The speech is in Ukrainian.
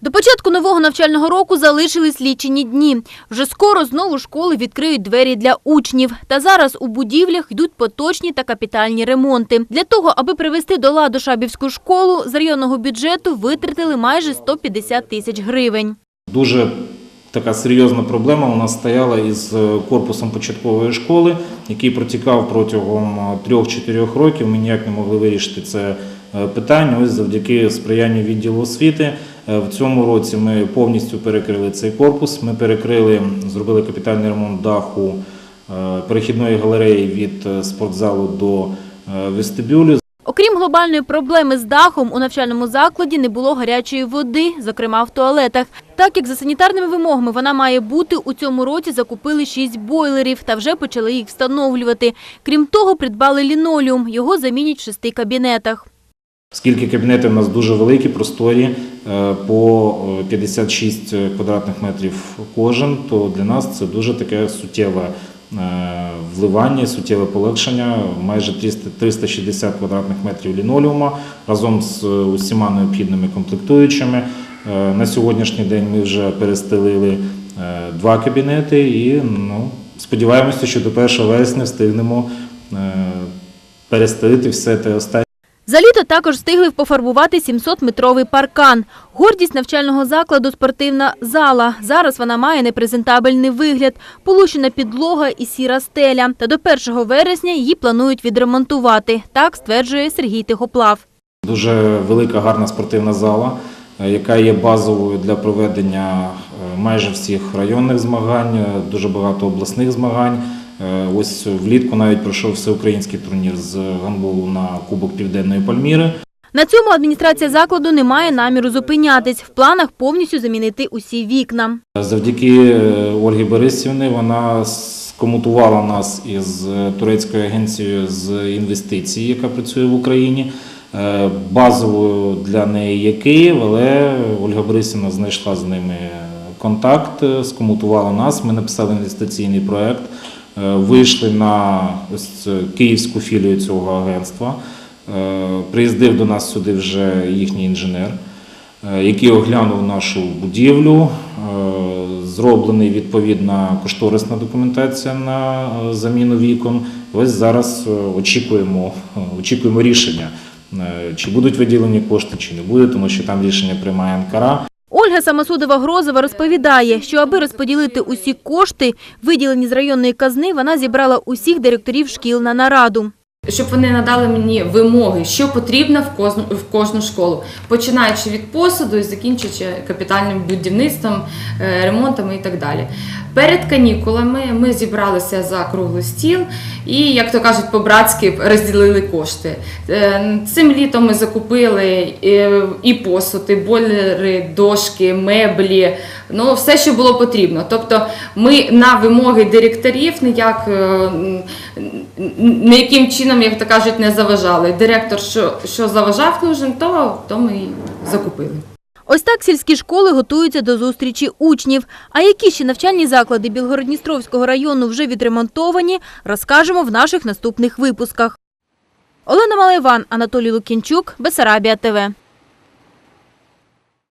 До початку нового навчального року залишились лічені дні. Вже скоро знову школи відкриють двері для учнів. Та зараз у будівлях йдуть поточні та капітальні ремонти. Для того, аби привести до ладу Шабівську школу, з районного бюджету витратили майже 150 тисяч гривень. Дуже така серйозна проблема у нас стояла із е, корпусом початкової школи, який протікав протягом е, 3-4 років. Ми ніяк не могли вирішити це е, питання. Ось завдяки сприянню відділу освіти. Е, В цьому році ми повністю перекрили цей корпус. Ми перекрили, зробили капітальний ремонт даху е, перехідної галереї від е, спортзалу до вестибюлю. Окрім глобальної проблеми з дахом, у навчальному закладі не було гарячої води, зокрема в туалетах. Так як за санітарними вимогами вона має бути, у цьому році закупили шість бойлерів та вже почали їх встановлювати. Крім того, придбали лінолеум. Його замінять в шести кабінетах. Оскільки кабінети в нас дуже великі, просторі, е, по е, 56 квадратних метрів кожен, то для нас це дуже таке суттєве е, вливання, суттєве полегшення. Майже 360 квадратних метрів лінолеума разом з е, усіма необхідними комплектуючими. Е, На сьогоднішній день ми вже перестелили е, два кабінети і ну, сподіваємося, що до 1 вересня встигнемо е, перестелити все те останнє. За літо також встигли пофарбувати 700-метровий паркан. Гордість навчального закладу – спортивна зала. Зараз вона має непрезентабельний вигляд, полущена підлога і сіра стеля. Та до 1 вересня її планують відремонтувати. Так стверджує Сергій Тихоплав. Дуже велика гарна спортивна зала, е, яка є базовою для проведення е, майже всіх районних змагань, е, дуже багато обласних змагань. Е, Ось влітку навіть пройшов всеукраїнський турнір з гандболу на Кубок Південної Пальміри. На цьому адміністрація закладу не має наміру зупинятись. В планах повністю замінити усі вікна. Завдяки е, Ольгі Борисівни вона скомутувала нас із е, турецькою агенцією з інвестицій, яка працює в Україні. Базовою для неї є Київ, але Ольга Борисівна знайшла з ними контакт, скомутувала нас. Ми написали інвестиційний проект, вийшли на е, київську філію цього агентства. Е, Приїздив до нас сюди вже їхній інженер е, який оглянув нашу будівлю. Е, Зроблений відповідна кошторисна документація на е, заміну вікон. Ось зараз е, очікуємо, е, очікуємо рішення, е, чи будуть виділені кошти, чи не буде, тому що там рішення приймає НКРА. Ольга Самосудова-Грозова розповідає, що аби розподілити усі кошти, виділені з районної казни, вона зібрала усіх директорів шкіл на нараду. Щоб вони надали мені вимоги, що потрібно в кожну, в кожну школу, починаючи від посуду і закінчуючи капітальним будівництвом, е, ремонтами і так далі. Перед канікулами ми зібралися за круглий стіл і, як то кажуть, по-братськи розділили кошти. Е, Цим літом ми закупили е, і посуд, і бойлери, дошки, меблі, ну все, що було потрібно. Тобто ми на вимоги директорів ніяк ніяким чином, як то кажуть, не заважали. Директор, що, що заважав нужен, то, то ми і закупили. Ось так сільські школи готуються до зустрічі учнів. А які ще навчальні заклади Білгородністровського району вже відремонтовані, розкажемо в наших наступних випусках. Олена Малайван, Анатолій Лукінчук, Бесарабія ТВ.